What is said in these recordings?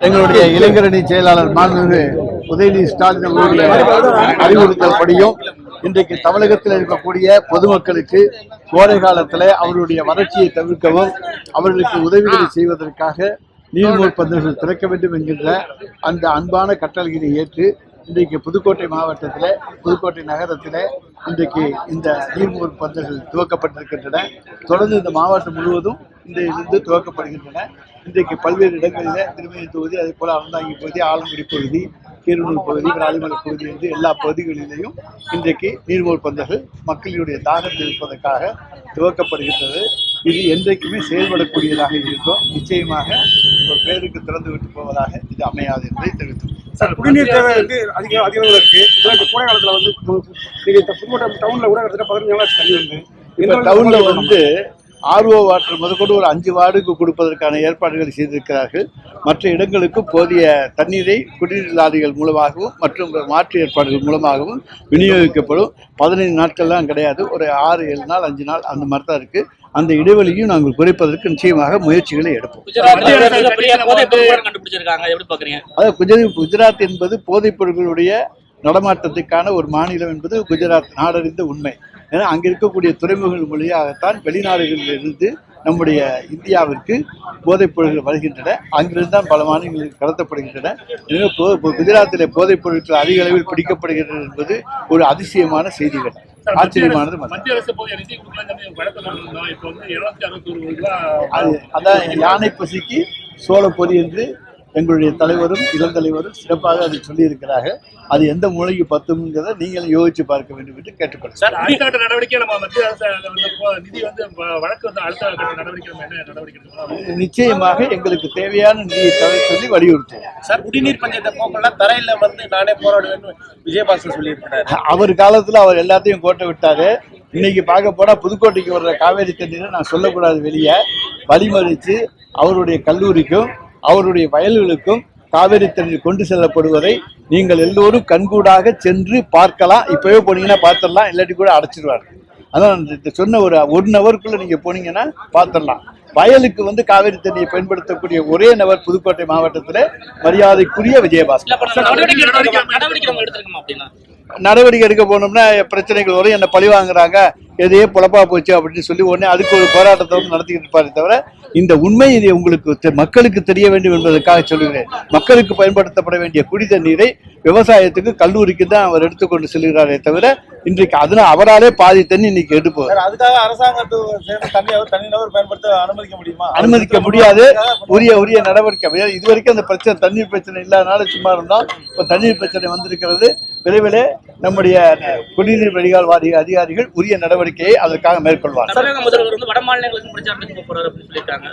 எங்களுடைய இளைஞரணி செயலாளர் மாண்புமிகு உதயநிதி ஸ்டாலின் அவர்களுடைய அறிவுறுத்தல் படியும் இன்றைக்கு தமிழகத்தில் இருக்கக்கூடிய பொதுமக்களுக்கு கோடை காலத்தில் அவர்களுடைய வறட்சியை தவிர்க்கவும் அவர்களுக்கு உதவிகளை செய்வதற்காக நீர்மூர் பந்தல்கள் திறக்க வேண்டும் என்கின்ற அந்த அன்பான கட்டளையினை ஏற்று இன்றைக்கு புதுக்கோட்டை மாவட்டத்தில் புதுக்கோட்டை நகரத்தில் இன்றைக்கு இந்த நீர்மூர் பந்தல்கள் துவக்கப்பட்டிருக்கின்றன. தொடர்ந்து இந்த மாவட்டம் முழுவதும் இன்றையிலிருந்து துவக்கப்படுகின்றன. இன்றைக்கு பல்வேறு இடங்களில் திருமணி தொகுதி அதே போல அறந்தாங்கி பகுதி ஆலங்குடி பகுதி கீரனூர் பகுதி விராலிமலை பகுதி என்று எல்லா பகுதிகளிலேயும் இன்றைக்கு நீர்மூர் பந்தல்கள் மக்களுடைய தாகத்தை இருப்பதற்காக துவக்கப்படுகின்றது. இது என்றைக்குமே செயல்படக்கூடியதாக இருக்கும். நிச்சயமாக ஒரு பேருக்கு திறந்து விட்டு போவதாக இது அமையாது என்பதை தெரிவித்துள்ளேன் சார் குடிநீர் தேவை வந்து அதிக அதிக அளவுல இருக்கு. இதெல்லாம் இந்த கோடை காலத்துல வந்து நீங்க இந்த புதுக்கோட்டை டவுன்ல கூட கிட்டத்தட்ட பதினஞ்சு நாள் தண்ணி வந்து. டவுன்ல வந்து ஆர்ஓ வாட்டர் முதற்கொண்டு ஒரு அஞ்சு வார்டுக்கு கொடுப்பதற்கான ஏற்பாடுகளை செய்திருக்கிறார்கள். மற்ற இடங்களுக்கு போதிய தண்ணீரை குடிநீர் லாரிகள் மூலமாகவும் மற்றும் மாற்று ஏற்பாடுகள் மூலமாகவும் விநியோகிக்கப்படும். பதினைந்து நாட்கள்லாம் கிடையாது. ஒரு ஆறு ஏழு நாள் அஞ்சு நாள் அந்த மாதிரி தான் இருக்கு. அந்த இடைவெளியும் நாங்கள் குறைப்பதற்கு நிச்சயமாக முயற்சிகளை எடுப்போம். அதாவது குஜராத் குஜராத் என்பது போதைப் பொருட்களுடைய நடமாட்டத்துக்கான ஒரு மாநிலம் என்பது குஜராத். நாடறிந்த உண்மை. ஏன்னா அங்கே இருக்கக்கூடிய துறைமுகங்கள் வழியாகத்தான் வெளிநாடுகளில் இருந்து நம்முடைய இந்தியாவிற்கு போதைப் பொருட்கள் வருகின்றன. அங்கிருந்து தான் பல மாநிலங்களுக்கு கடத்தப்படுகின்றன. எனவே குஜராத்திலே போதைப் பொருட்கள் அதிக அளவில் பிடிக்கப்படுகிறது என்பது ஒரு அதிசயமான செய்திகள். ஆச்சரியமானது அதான் யானை பசிக்கு சோள பொறி என்று எங்களுடைய தலைவரும் இளந்தலைவரும் சிறப்பாக அதை சொல்லியிருக்கிறார்கள். அது எந்த மூலைக்கு பத்துங்கிறத நீங்களும் யோசிச்சு பார்க்க வேண்டும் என்று கேட்டுக்கொள்கிறேன் சார் அடுத்த நடவடிக்கை நம்ம மத்திய நிதி வந்து வழக்கு வந்து அடுத்த நடவடிக்கை என்ன நடவடிக்கை? நிச்சயமாக எங்களுக்கு தேவையான நிதியை தர சொல்லி வலியுறுத்துவோம். சார் குடிநீர் பஞ்சத்தை போக்கெல்லாம் தரையில வந்து நானே போராடுவேன்னு விஜயபாஸ்கர் சொல்லியிருக்கிறாரு. அவர் காலத்துல அவர் எல்லாத்தையும் கோட்டை விட்டாரு. இன்னைக்கு பார்க்க போனா புதுக்கோட்டைக்கு வர்ற காவேரி தண்ணீரை நான் சொல்லக்கூடாது வெளியே. வழிமறித்து அவருடைய கல்லூரிக்கும் அவருடைய வயல்களுக்கும் காவேரி தண்ணீர் கொண்டு செல்லப்படுவதை நீங்கள் எல்லோரும் கண்கூடாக சென்று பார்க்கலாம். இப்பவே போனீங்கன்னா பார்த்துடலாம் இல்லாட்டி கூட அடைச்சிடுவார் அதான் சொன்ன ஒரு ஒன் ஹவருக்குள்ள நீங்க போனீங்கன்னா பார்த்துடலாம். வயலுக்கு வந்து காவேரி தண்ணியை பயன்படுத்தக்கூடிய ஒரே நபர் புதுக்கோட்டை மாவட்டத்தில் மரியாதைக்குரிய விஜயபாஸ்கர். நடவடிக்கை எடுக்க போனோம்னா பிரச்சனைகள் வரும். என்ன பழி வாங்குறாங்க எதையே புலப்பா போச்சு அப்படின்னு சொல்லி உடனே அதுக்கு ஒரு போராட்டத்தை வந்து நடத்திக்கிட்டு இருப்பாரே தவிர இந்த உண்மை இது உங்களுக்கு தெ- மக்களுக்கு தெரிய வேண்டும் என்பதற்காக சொல்லுகிறேன். மக்களுக்கு பயன்படுத்தப்பட வேண்டிய குடி தண்ணீரை விவசாயத்துக்கு கல்லூரிக்கு தான் அவர் எடுத்துக்கொண்டு செல்கிறாரே தவிர இன்றைக்கு அதனால அவராலே பாதி தண்ணி இன்னைக்கு எடுப்போம் சார் அதுக்காக அரசாங்கத்து சேர்ந்து தண்ணி தனி நபர் பயன்படுத்த அனுமதிக்க முடியுமா? அனுமதிக்க முடியாது. உரிய உரிய நடவடிக்கை இது வரைக்கும் அந்த பிரச்சனை தண்ணீர் பிரச்சனை இல்லாதனால சும்மா இருந்தோம். இப்போ தண்ணீர் பிரச்சனை வந்திருக்கிறது. விரைவிலே நம்முடைய குடிநீர் வடிகால் வாரிய அதிகாரிகள் உரிய நடவடிக்கையை அதற்காக மேற்கொள்வார் தமிழக முதல்வர் வந்து வட மாநிலங்களுக்கு பிரச்சாரத்துக்கு போக போறாரு அப்படின்னு சொல்லியிருக்காங்க.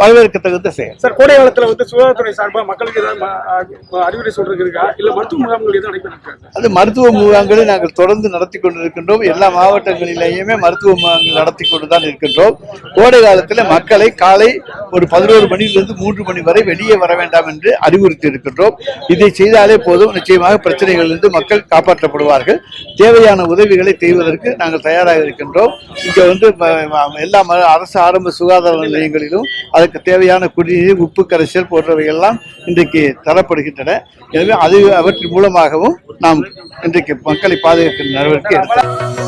வரவேற்க தகுந்த செயல். சார் கோடை காலத்துல வந்து சுகாதாரத்துறை சார்பா மக்களுக்கு ஏதாவது அறிவுரை சொல்றது இருக்கா? இல்ல மருத்துவ முகாம்கள் எதுவும் நடைபெற்றிருக்கா அது மருத்துவ முகாம்களை நாங்கள் தொடர்ந்து நடத்தி கொண்டிருக்கின்றோம் எல்லா மாவட்டங்களிலேயுமே மருத்துவ முகாம்கள் நடத்தி கொண்டு தான் இருக்கின்றோம். கோடை காலத்தில் மக்களை காலை ஒரு பதினோரு மணியிலிருந்து மூன்று மணி வரை வெளியே வர வேண்டாம் என்று அறிவுறுத்தி இருக்கின்றோம் இதை செய்தாலே போதும். நிச்சயமாக பிரச்சனைகளிலிருந்து மக்கள் காப்பாற்றப்படுவார்கள். தேவையான உதவிகளை செய்வதற்கு நாங்கள் தயாராக இருக்கின்றோம். இங்கே வந்து எல்லா ம- அரசு ஆரம்ப சுகாதார நிலையங்களிலும் அதற்கு தேவையான குடிநீர் உப்பு கரைசல் போன்றவை எல்லாம் இன்றைக்கு தரப்படுகின்றன. எனவே அது அவற்றின் மூலமாகவும் நாம் இன்றைக்கு மக்களை பாதுகாக்கிற நடவடிக்கை எடுத்தார்